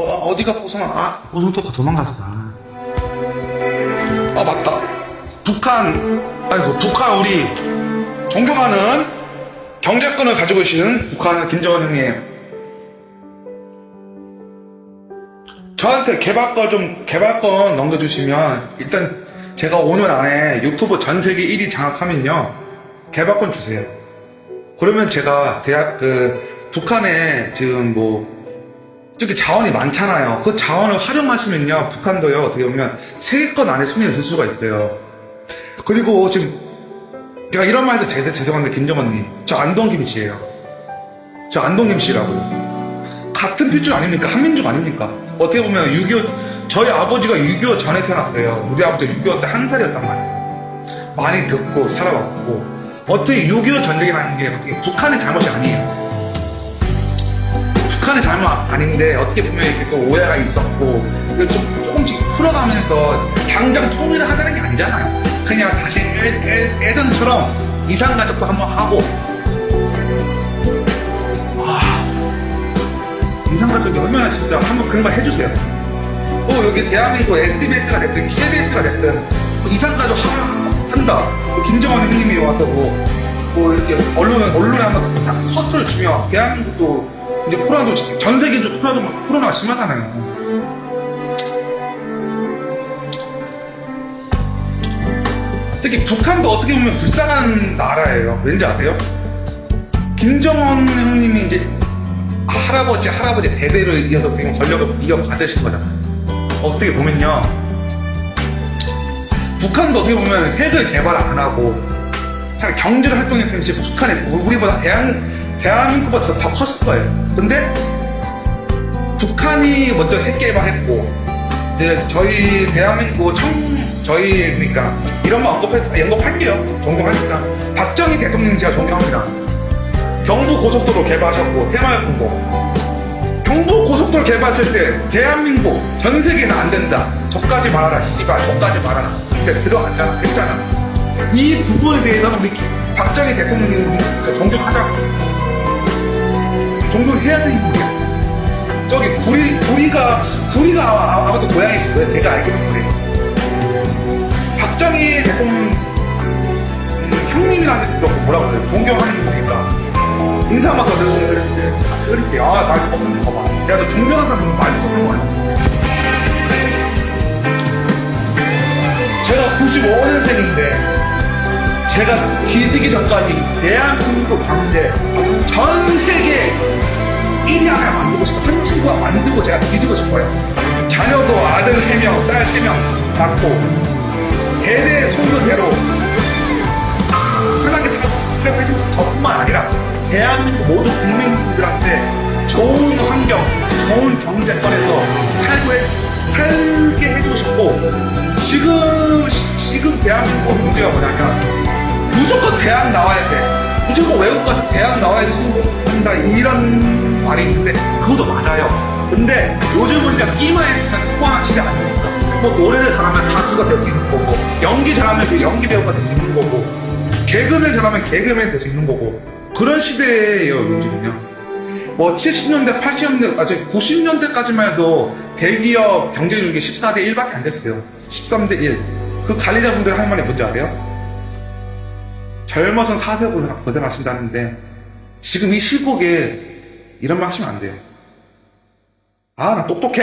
어, 디가 보성, 아, 보성토가 도망갔어. 아, 아, 맞다. 북한, 아이고, 북한 우리 존경하는 경제권을 가지고 계시는 북한 김정은 형님. 저한테 개발권 좀, 개발권 넘겨주시면, 일단 제가 5년 안에 유튜브 전 세계 1위 장악하면요, 개발권 주세요. 그러면 제가 대학, 그, 북한에 지금 뭐, 저기 자원이 많잖아요. 그 자원을 활용하시면요, 북한도요, 어떻게 보면 세계권 안에 손에 들 수가 있어요. 그리고 지금, 제가 이런 말 해서 제- 죄송한데, 김정은님. 저 안동김 씨예요. 저 안동김 씨라고요. 같은 핏줄 아닙니까? 한민족 아닙니까? 어떻게 보면 6.25, 저희 아버지가 6.25 전에 태어났어요. 우리 아버지 6.25 때 한 살이었단 말이에요. 많이 듣고 살아왔고, 어떻게 6.25 전쟁이라는 게 어떻게 북한의 잘못이 아니에요. 북한의 잘못 아닌데 어떻게 보면 이렇게 또 오해가 있었고 이걸 좀 조금씩 풀어가면서 당장 통일을 하자는 게 아니잖아요. 그냥 다시 애, 애, 예전처럼 이상가족도 한번 하고 아 이상가족이 얼마나 진짜 한번 그런 걸 해주세요. 또 여기 대한민국 SBS가 됐든 KBS가 됐든 뭐 이상가족 하, 한다. 뭐 김정은 형님이 와서 뭐, 뭐 이렇게 언론에 언론에 한번 다 커트를 주면 대한민국도 이제 코로나도 전 세계적으로 코로나도 코로나가 심하잖아요. 특히 북한도 어떻게 보면 불쌍한 나라예요. 왠지 아세요? 김정은 형님이 이제 할아버지 할아버지 대대로 이어서 되게 권력을 이어받으신 거잖아요. 어떻게 보면요. 북한도 어떻게 보면 핵을 개발 안 하고 잘 경제를 활동했으면 지금 북한이 우리보다 대한 대한민국보다 더, 더 컸을 거예요. 근데 북한이 먼저 핵 개발했고 이제 저희 대한민국 청 저희 그러니까 이런 거 언급해 언급할게요. 존경하니까 박정희 대통령 제가 존경합니다. 경부 고속도로 개발하셨고 새마을공고 경부 고속도로 개발했을 때 대한민국 전 세계는 안 된다. 저까지 말하라 씨발 저까지 말하라. 근데 들어갔잖아 했잖아. 이 부분에 대해서는 우리 박정희 대통령님 그 존경하자고. 존경해야 되는 분이야. 저기 구리 구리가 구리가 아- 아마도 고향이실 거예요. 제가 알기로는 그래요. 박정희 대통령 음, 형님이라는 그렇고 뭐라고 그래요? 존경하는 분이니까 인사 한번 더 드릴게요. 아, 말 없는 거 봐. 내가 너 존경하는 사람 말 없는 거 아니야? 제가 95년생인데 제가 뒤지기 전까지 대한민국 경제 전 세계 1위 하나 만들고 싶어. 선진국가 만들고 제가 뒤지고 싶어요. 자녀도 아들 3명, 딸 3명 낳고 대대 손수대로 편하게 살고 해주고 저뿐만 아니라 대한민국 모든 국민들한테 좋은 환경, 좋은 경제권에서 살고 해, 살게 해주고 싶고 지금 지금 대한민국 문제가 뭐냐면 무조건 대학 나와야 돼. 무조건 외국 가서 대학 나와야 돼 성공한다 이런 말이 있는데 그것도 맞아요. 근데 요즘은 그냥 있으면 성공하는 시대 아닙니까? 뭐 노래를 잘하면 가수가 될 수 있는 거고 연기 잘하면 그 연기 배우가 될 수 있는 거고 개그맨 잘하면 개그맨 될 수 있는 거고 그런 시대예요 요즘은요. 뭐 70년대, 80년대, 아, 저 90년대까지만 해도 대기업 경쟁률이 14대 1밖에 안 됐어요. 13대 1. 그 관리자분들 할 말이 뭔지 아세요? 젊어선 4세 고생, 고생하신다는데 지금 이 시국에 이런 말 하시면 안 돼요. 아, 나 똑똑해.